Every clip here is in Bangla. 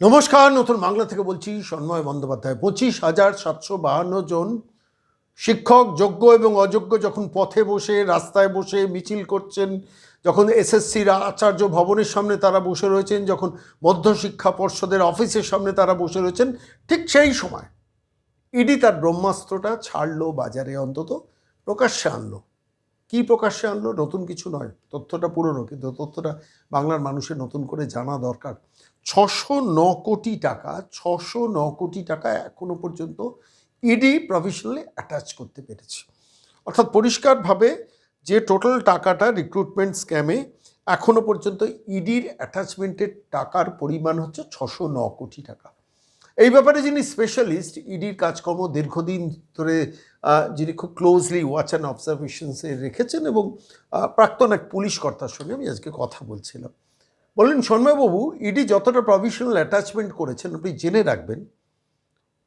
নমস্কার, নতুন বাংলা থেকে বলছি সন্ময় বন্দ্যোপাধ্যায়। পঁচিশ হাজার সাতশো বাহান্ন জন শিক্ষক যোগ্য এবং অযোগ্য যখন পথে বসে, রাস্তায় বসে মিছিল করছেন, যখন এসএসসির আচার্য ভবনের সামনে তারা বসে রয়েছেন, যখন মধ্যশিক্ষা পর্ষদের অফিসের সামনে তারা বসে রয়েছেন, ঠিক সেই সময় ইডি তার ব্রহ্মাস্ত্রটা ছাড়লো বাজারে অন্তত, প্রকাশ্যে আনলো। কি প্রকাশ্যে আনলো? নতুন কিছু নয়, তথ্যটা পুরনো, কিন্তু তথ্যটা বাংলার মানুষের নতুন করে জানা দরকার। ছশো ন কোটি টাকা, ছশো ন কোটি টাকা এখনও পর্যন্ত ইডি প্রফেশনালি অ্যাটাচ করতে পেরেছে। অর্থাৎ পরিষ্কারভাবে যে টোটাল টাকাটা রিক্রুটমেন্ট স্ক্যামে এখনও পর্যন্ত ইডির অ্যাটাচমেন্টের টাকার পরিমাণ হচ্ছে ছশো ন কোটি টাকা। এই ব্যাপারে যিনি স্পেশালিস্ট ইডির কাজকর্ম দীর্ঘদিন ধরে যিনি খুব ক্লোজলি ওয়াচ অ্যান্ড অবজারভেশনসে রেখেছেন এবং প্রাক্তন এক পুলিশ কর্তার সঙ্গে আমি আজকে কথা বলছিলাম। বললেন, সন্ময়বাবু, ইডি যতটা প্রভিশনাল অ্যাটাচমেন্ট করেছেন, আপনি জেনে রাখবেন,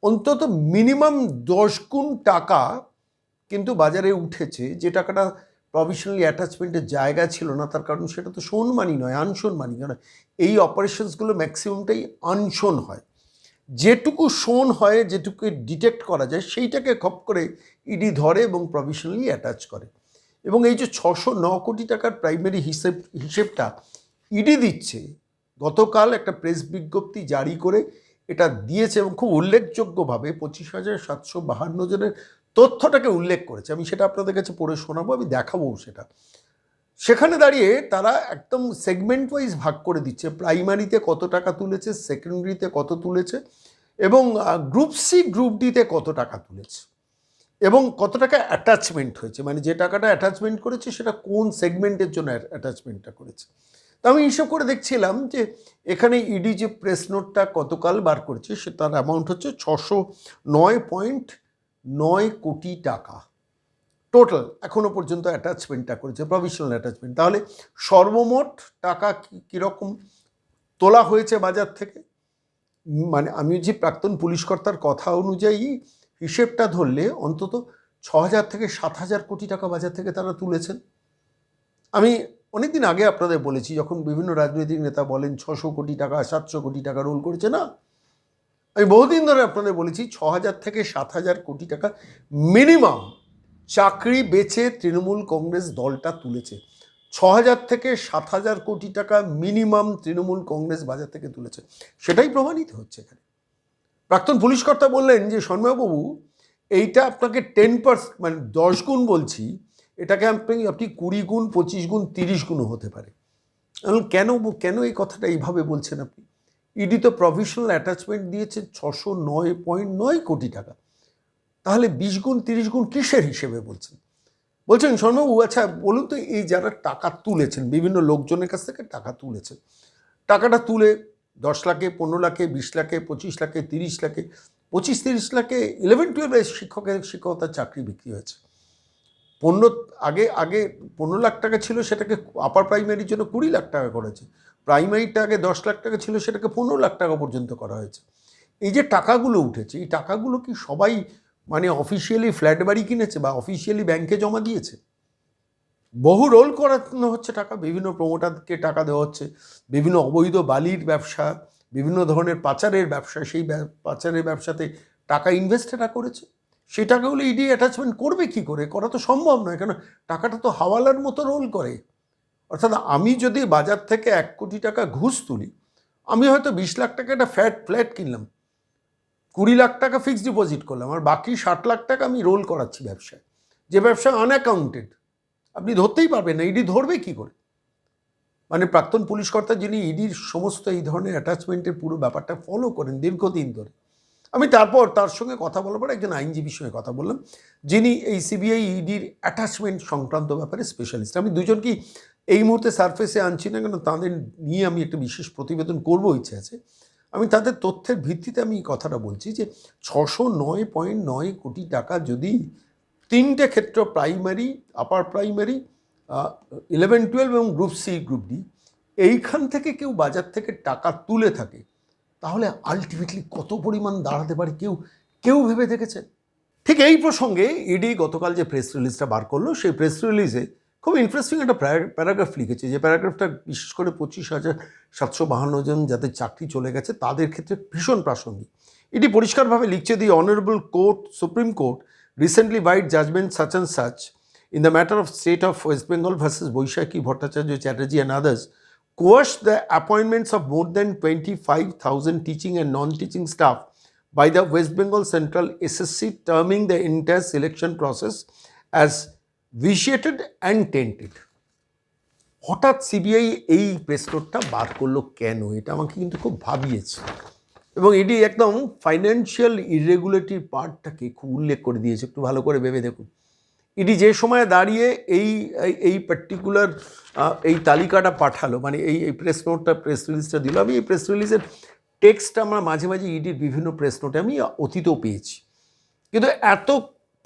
অন্তত মিনিমাম দশ গুণ টাকা কিন্তু বাজারে উঠেছে। যে টাকাটা প্রভিশনালি অ্যাটাচমেন্টের জায়গা ছিল না, তার কারণ সেটা তো শোন মানি নয়। আনশোন মানি কারণ এই অপারেশনসগুলো ম্যাক্সিমামটাই আনশোন হয়। যেটুকু শোন হয়, যেটুকু ডিটেক্ট করা যায়, সেইটাকে খপ করে ইডি ধরে এবং প্রভিশনালি অ্যাটাচ করে। এবং এই যে ছশো ন কোটি টাকার প্রাইমারি হিসেব, হিসেবটা ইডি দিচ্ছে। গতকাল একটা প্রেস বিজ্ঞপ্তি জারি করে এটা দিয়েছে এবং খুব উল্লেখযোগ্যভাবে পঁচিশ হাজার সাতশো বাহান্ন জনের তথ্যটাকে উল্লেখ করেছে। আমি সেটা আপনাদের কাছে পড়ে শোনাবো, আমি দেখাবো সেটা। সেখানে দাঁড়িয়ে তারা একদম সেগমেন্ট ওয়াইজ ভাগ করে দিচ্ছে। প্রাইমারিতে কত টাকা তুলেছে সেকেন্ডারিতে কত তুলেছে এবং গ্রুপ সি গ্রুপ ডিতে কত টাকা তুলেছে এবং কত টাকা অ্যাটাচমেন্ট হয়েছে। মানে যে টাকাটা অ্যাটাচমেন্ট করেছে সেটা কোন সেগমেন্টের জন্য অ্যাটাচমেন্টটা করেছে। তো আমি হিসাব করে দেখছিলাম যে এখানে ইডি যে প্রেস নোটটা কতকাল বার করেছে, সে তার অ্যামাউন্ট হচ্ছে ছশো নয় পয়েন্ট নয় কোটি টাকা। টোটাল এখনও পর্যন্ত অ্যাটাচমেন্টটা করেছে প্রফেশনাল অ্যাটাচমেন্ট তাহলে সর্বমোট টাকা কি- কীরকম তোলা হয়েছে বাজার থেকে? মানে আমি যে প্রাক্তন পুলিশ কর্তার কথা অনুযায়ী হিসেবটা ধরলে অন্তত ছ হাজার থেকে সাত হাজার কোটি টাকা বাজার থেকে তারা তুলেছেন। আমি অনেকদিন আগে আপনাদের বলেছি, যখন বিভিন্ন রাজনৈতিক নেতা বলেন, ছশো কোটি টাকা, সাতশো কোটি টাকা রোল করেছে না? আমি বহুদিন ধরে আপনাদের বলেছি, ছ হাজার থেকে সাত হাজার কোটি টাকা মিনিমাম চাকরি বেছে তৃণমূল কংগ্রেস দলটা তুলেছে। ছ হাজার থেকে সাত হাজার কোটি টাকা মিনিমাম তৃণমূল কংগ্রেস বাজার থেকে তুলেছে। সেটাই প্রমাণিত হচ্ছে এখানে। প্রাক্তন পুলিশ কর্তা বললেন যে, সন্ময়বাবু, এইটা আপনাকে টেন পার্সেন্ট মানে দশ গুণ বলছি এটাকে আপনি আপনি কুড়ি গুণ, পঁচিশ গুণ, তিরিশ গুণও হতে পারে। কেন কেন এই কথাটা এইভাবে বলছেন আপনি? ইডি তো প্রফেশনাল অ্যাটাচমেন্ট দিয়েছে ছশো নয় পয়েন্ট নয় কোটি টাকা। তাহলে বিশ গুণ, তিরিশ গুণ কিসের হিসেবে বলছেন? বলছেন শর্মাবু আচ্ছা বলুন তো, এই যারা টাকা তুলেছেন, বিভিন্ন লোকজনের কাছ থেকে টাকা তুলেছেন, টাকাটা তুলে দশ লাখে, পনেরো লাখে, বিশ লাখে, পঁচিশ লাখে, তিরিশ লাখে, পঁচিশ, তিরিশ লাখে ইলেভেন টুয়েলভে শিক্ষকের, শিক্ষকতার চাকরি বিক্রি হয়েছে। পনেরো, আগে আগে পনেরো লাখ টাকা ছিল সেটাকে আপার প্রাইমারির জন্য কুড়ি লাখ টাকা করেছে। প্রাইমারিটা আগে দশ লাখ টাকা ছিল সেটাকে পনেরো লাখ টাকা পর্যন্ত করা হয়েছে। এই যে টাকাগুলো উঠেছে, এই টাকাগুলো কি সবাই মানে অফিসিয়ালি ফ্ল্যাট বাড়ি কিনেছে বা অফিসিয়ালি ব্যাংকে জমা দিয়েছে? বহু রোল করানো হচ্ছে টাকা, বিভিন্ন প্রমোটারকে টাকা দেওয়া হচ্ছে, বিভিন্ন অবৈধ বালির ব্যবসা, বিভিন্ন ধরনের পাচারের ব্যবসা, সেই পাচারের ব্যবসাতে টাকা ইনভেস্টেরা করেছে। সেই টাকাগুলো ইডি অ্যাটাচমেন্ট করবে কি করে? করা তো সম্ভব নয়, কেন? টাকাটা তো হাওয়ালার মতো রোল করে। অর্থাৎ আমি যদি বাজার থেকে এক কোটি টাকা ঘুষ তুলি, আমি হয়তো বিশ লাখ টাকা একটা ফ্ল্যাট ফ্ল্যাট কিনলাম, কুড়ি লাখ টাকা ফিক্সড ডিপোজিট করলাম, আর বাকি ষাট লাখ টাকা আমি রোল করাচ্ছি ব্যবসায়। যে ব্যবসা আনঅ্যাকাউন্টেড আপনি ধরতেই পারবেন না ইডি ধরবে কি করে? মানে প্রাক্তন পুলিশ কর্তা যিনি ইডির সমস্ত এই ধরনের অ্যাটাচমেন্টের পুরো ব্যাপারটা ফলো করেন দীর্ঘদিন ধরে। আমি তারপর তার সঙ্গে কথা বলার পর একজন আইনজীবীর সঙ্গে কথা বললাম, যিনি এই সিবিআই ইডির অ্যাটাচমেন্ট সংক্রান্ত ব্যাপারে স্পেশালিস্ট আমি দুজনকেই এই মুহূর্তে সারফেসে আনছি না কেন, তাদের নিয়ে আমি একটা বিশেষ প্রতিবেদন করব, ইচ্ছে আছে। আমি তাদের তথ্যের ভিত্তিতে আমি এই কথাটা বলছি যে ছশো নয় পয়েন্ট নয় কোটি টাকা যদি তিনটে ক্ষেত্র primary upper primary eleven twelve এবং গ্রুপ সি গ্রুপ ডি এইখান থেকে কেউ বাজার থেকে টাকা তুলে থাকে তাহলে আলটিমেটলি কত পরিমাণ দাঁড়াতে পারে কেউ কেউ ভেবে দেখেছে? ঠিক এই প্রসঙ্গে ইডি গতকাল যে প্রেস রিলিজটা বার করল, সেই প্রেস রিলিজে খুব ইন্টারেস্টিং একটা প্যারাগ্রাফ লিখেছে যে প্যারাগ্রাফটা বিশেষ করে পঁচিশ হাজার সাতশো বাহান্ন জন যাদের চাকরি চলে গেছে, তাদের ক্ষেত্রে ভীষণ প্রাসঙ্গিক। এটি পরিষ্কারভাবে লিখছে the honourable court supreme court recently by its judgment such and such in the matter of state of West Bengal versus Baishakhi Bhattacharya Chatterjee and others coerced the appointments of more than 25,000 teaching and non-teaching staff by the West Bengal Central SSC, terming the entire selection process as vitiated and tainted. হঠাৎ সিবিআই এই প্রেসনোটটা বার করল কেন এটা আমাকে কিন্তু খুব ভাবিয়েছে এবং এটি একদম ফাইন্যান্সিয়াল ইরেগুলেটরি পার্টটাকে খুব উল্লেখ করে দিয়েছে একটু ভালো করে ভেবে দেখুন ইডি যে সময় দাঁড়িয়ে এই, এই- পার্টিকুলার এই তালিকাটা পাঠালো মানে এই এই প্রেস নোটটা প্রেস রিলিজটা দিল। আমি এই প্রেস রিলিজের টেক্সটটা আমরা মাঝে মাঝে ইডির বিভিন্ন প্রেস নোটে আমি অতীতও পেয়েছি। কিন্তু এত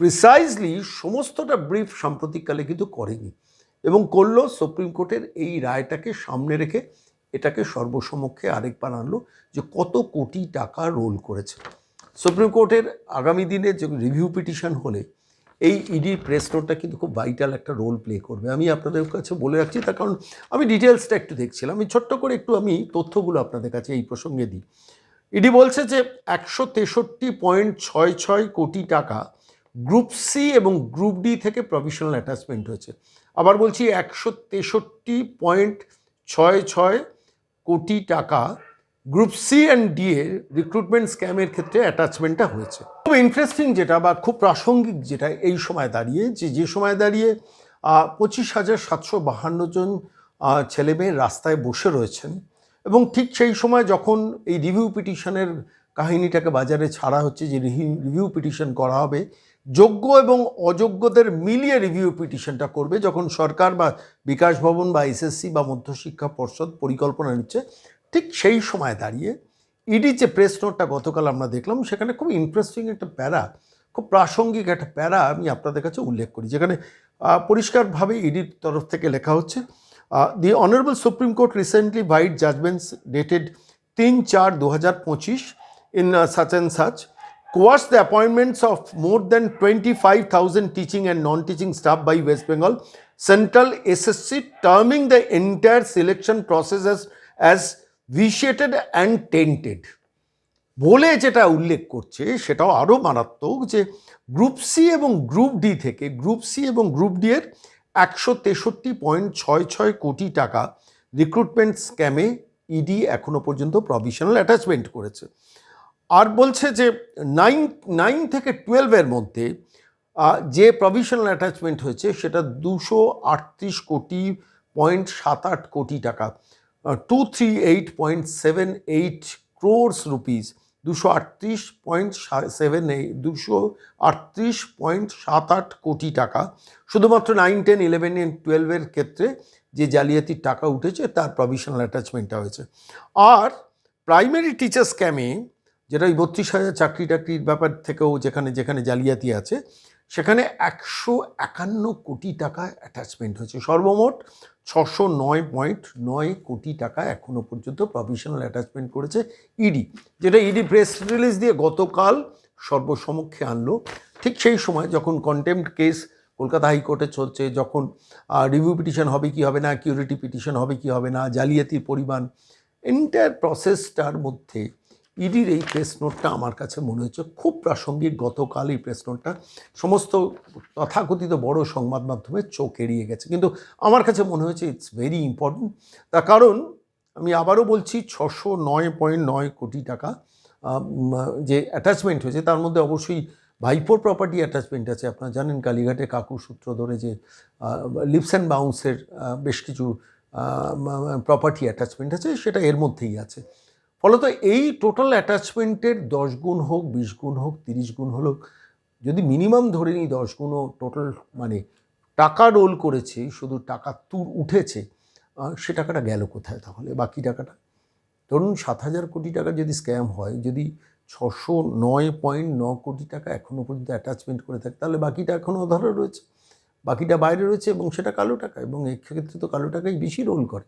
প্রিসাইজলি সমস্তটা ব্রিফ সাম্প্রতিককালে কিন্তু করেনি এবং করল সুপ্রিম কোর্টের এই রায়টাকে সামনে রেখে এটাকে সর্বসমক্ষে আরেকবার আনলো যে কত কোটি টাকা রোল করেছে। সুপ্রিম কোর্টের আগামী দিনে যে রিভিউ পিটিশন হলে এই ইডির প্রেস নোটটা কিন্তু খুব ভাইটাল একটা রোল প্লে করবে। আমি আপনাদের কাছে বলে রাখছি তার কারণ আমি ডিটেলসটা একটু দেখছিলাম। আমি ছোট্ট করে একটু আমি তথ্যগুলো আপনাদের কাছে এই প্রসঙ্গে দিই। ইডি বলছে যে একশো তেষট্টি পয়েন্ট ছয় ছয় কোটি টাকা গ্রুপ সি এবং গ্রুপ ডি থেকে প্রভিশনাল অ্যাটাচমেন্ট হয়েছে। আবার বলছি একশো তেষট্টি পয়েন্ট ছয় ছয় কোটি টাকা গ্রুপ সি অ্যান্ড ডি এর রিক্রুটমেন্ট স্ক্যামের ক্ষেত্রে অ্যাটাচমেন্টটা হয়েছে। খুব ইন্টারেস্টিং যেটা বা খুব প্রাসঙ্গিক যেটা এই সময় দাঁড়িয়ে যে যে সময় দাঁড়িয়ে পঁচিশ হাজার সাতশো বাহান্ন জন আহ, ছেলেমেয়ে রাস্তায় বসে রয়েছেন এবং ঠিক সেই সময় যখন এই রিভিউ পিটিশনের কাহিনীটাকে বাজারে ছাড়া হচ্ছে যে রিভিউ পিটিশন করা হবে যোগ্য এবং অযোগ্যদের মিলিয়ে রিভিউ পিটিশনটা করবে যখন সরকার বা বিকাশ ভবন বা এসএসসি বা মধ্যশিক্ষা পর্ষদ পরিকল্পনা নিচ্ছে ঠিক সেই সময় দাঁড়িয়ে ইডি যে প্রেস নোটটা গতকাল আমরা দেখলাম সেখানে খুব ইন্টারেস্টিং একটা প্যারা খুব প্রাসঙ্গিক একটা প্যারা আমি আপনাদের কাছে উল্লেখ করি যেখানে পরিষ্কারভাবে ইডির তরফ থেকে লেখা হচ্ছে the honourable supreme court recently vide judgments dated তিন চার দু হাজার পঁচিশ in such and such coerced the appointments of more than 25,000 teaching and non-teaching staff by West Bengal Central SSC, terming the entire selection process as, as vitiated and tainted বলে যেটা উল্লেখ করছে, সেটাও আরও মারাত্মক যে গ্রুপ সি এবং গ্রুপ ডি থেকে গ্রুপ সি এবং গ্রুপ ডি এর একশো তেষট্টি পয়েন্ট ছয় ছয় কোটি টাকা রিক্রুটমেন্ট স্ক্যামে ইডি এখনও পর্যন্ত প্রভিশনাল অ্যাটাচমেন্ট করেছে। আর বলছে যে নাইন নাইন থেকে টুয়েলভের মধ্যে যে প্রভিশনাল অ্যাটাচমেন্ট হয়েছে, সেটা দুশো আটত্রিশ কোটি পয়েন্ট সাত আট কোটি টাকা। Two three eight point seven eight crores rupees দুশো আটত্রিশ পয়েন্ট সেভেন দুশো আটত্রিশ পয়েন্ট সাত আট কোটি টাকা। শুধুমাত্র নাইন টেন ইলেভেন এন্ড টুয়েলভের ক্ষেত্রে যে জালিয়াতির টাকা উঠেছে, তার প্রভিশনাল অ্যাটাচমেন্টটা হয়েছে। আর প্রাইমারি টিচার স্ক্যামে যেটা ওই বত্রিশ হাজার চাকরি টাকরির ব্যাপার থেকেও যেখানে যেখানে জালিয়াতি আছে সেখানে একশো একান্ন কোটি টাকা অ্যাটাচমেন্ট হয়েছে। সর্বমোট ছশো নয় পয়েন্ট নয় কোটি টাকা এখনও পর্যন্ত প্রভিশনাল অ্যাটাচমেন্ট করেছে ইডি যেটা ইডি প্রেস রিলিজ দিয়ে গতকাল সর্বসমক্ষে আনলো। ঠিক সেই সময় যখন কন্টেম্পট কেস কলকাতা হাইকোর্টে চলছে, যখন রিভিউ পিটিশন হবে কি হবে না কিউরিটি পিটিশন হবে কি হবে না, জালিয়াতির পরিমাণ এন্টায়ার প্রসেসটার মধ্যে ইডির এই প্রেস নোটটা আমার কাছে মনে হচ্ছে খুব প্রাসঙ্গিক। গতকাল এই প্রেস নোটটা সমস্ত তথাকথিত বড় সংবাদ মাধ্যমে চোখ এড়িয়ে গেছে। কিন্তু আমার কাছে মনে হয়েছে ইটস ভেরি ইম্পর্ট্যান্ট তার কারণ আমি আবারও বলছি ছশো নয় পয়েন্ট নয় কোটি টাকা যে অ্যাটাচমেন্ট হয়েছে তার মধ্যে অবশ্যই ভাইপোর প্রপার্টি অ্যাটাচমেন্ট আছে। আপনারা জানেন কালীঘাটে কাকু সূত্র ধরে যে লিপস অ্যান্ড বাউন্সের বেশ কিছু প্রপার্টি অ্যাটাচমেন্ট আছে, সেটা এর মধ্যেই আছে। ফলত এই টোটাল অ্যাটাচমেন্টের দশ গুণ হোক, বিশ গুণ হোক, তিরিশ গুণ হোক যদি মিনিমাম ধরে নিই দশ গুণও টোটাল মানে টাকা রোল করেছে, শুধু টাকা তুর উঠেছে সে টাকাটা গেল কোথায় তাহলে? বাকি টাকাটা? ধরুন সাত হাজার কোটি টাকা যদি স্ক্যাম হয়, যদি ছশো নয় পয়েন্ট ন কোটি টাকা এখনও পর্যন্ত অ্যাটাচমেন্ট করে থাকে, তাহলে বাকিটা এখনও অধারা রয়েছে। বাকিটা বাইরে রয়েছে এবং সেটা কালো টাকা এবং এক্ষেত্রে তো কালো টাকাই বেশি রোল করে।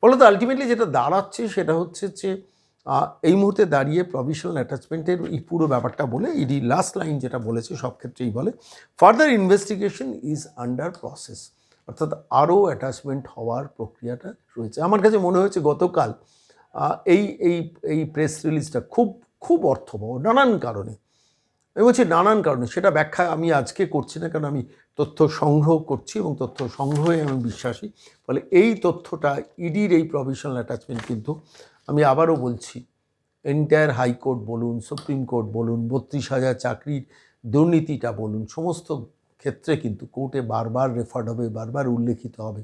ফলত আলটিমেটলি যেটা দাঁড়াচ্ছে সেটা হচ্ছে যে এই মুহূর্তে দাঁড়িয়ে প্রভিশনাল অ্যাটাচমেন্টের এই পুরো ব্যাপারটা বলে ইডি লাস্ট লাইন যেটা বলেছে, সব ক্ষেত্রেই বলে further investigation is under process অর্থাৎ আরও অ্যাটাচমেন্ট হওয়ার প্রক্রিয়াটা রয়েছে। আমার কাছে মনে হয়েছে গতকাল এই এই এই প্রেস রিলিজটা খুব খুব অর্থবহ, নানান কারণে। আমি বলছি নানান কারণে, সেটা ব্যাখ্যা আমি আজকে করছি না, কারণ আমি তথ্য সংগ্রহ করছি এবং তথ্য সংগ্রহে আমি বিশ্বাসী। ফলে এই তথ্যটা ইডির এই প্রভিশনাল অ্যাটাচমেন্ট কিন্তু আমি আবারও বলছি এন্টায়ার হাইকোর্ট বলুন সুপ্রিম কোর্ট বলুন, বত্রিশ হাজার চাকরির দুর্নীতিটা বলুন, সমস্ত ক্ষেত্রে কিন্তু কোর্টে বারবার রেফার্ড হবে, বারবার উল্লেখিত হবে।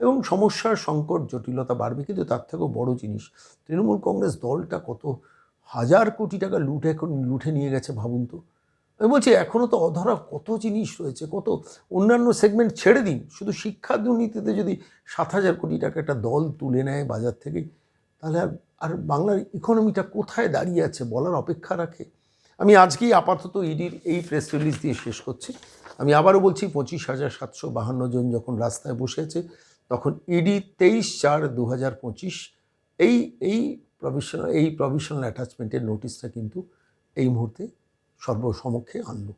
এবং সমস্যার সংকট, জটিলতা বাড়বে, কিন্তু তার থেকেও বড় জিনিস, তৃণমূল কংগ্রেস দলটা কত হাজার কোটি টাকা লুটে এখন নিয়ে গেছে ভাবুন তো। আমি বলছি এখনও তো অধরা কত জিনিস রয়েছে, কত অন্যান্য সেগমেন্ট ছেড়ে দিন, শুধু শিক্ষা দুর্নীতিতে যদি সাত হাজার কোটি টাকা একটা দল তুলে নেয় বাজার থেকে তাহলে আর আর বাংলার ইকোনমিটা কোথায় দাঁড়িয়ে আছে বলার অপেক্ষা রাখে? আমি আজকেই আপাতত ইডির এই প্রেস রিলিজ দিয়ে শেষ করছি। আমি আবারও বলছি, পঁচিশ হাজার সাতশো বাহান্ন জন যখন রাস্তায় বসে আছে, তখন ইডি তেইশ চার দু হাজার পঁচিশ, এই এই প্রভিশনাল এই প্রভিশনাল অ্যাটাচমেন্টের নোটিশটা কিন্তু এই মুহূর্তে সর্বসমক্ষে আনলো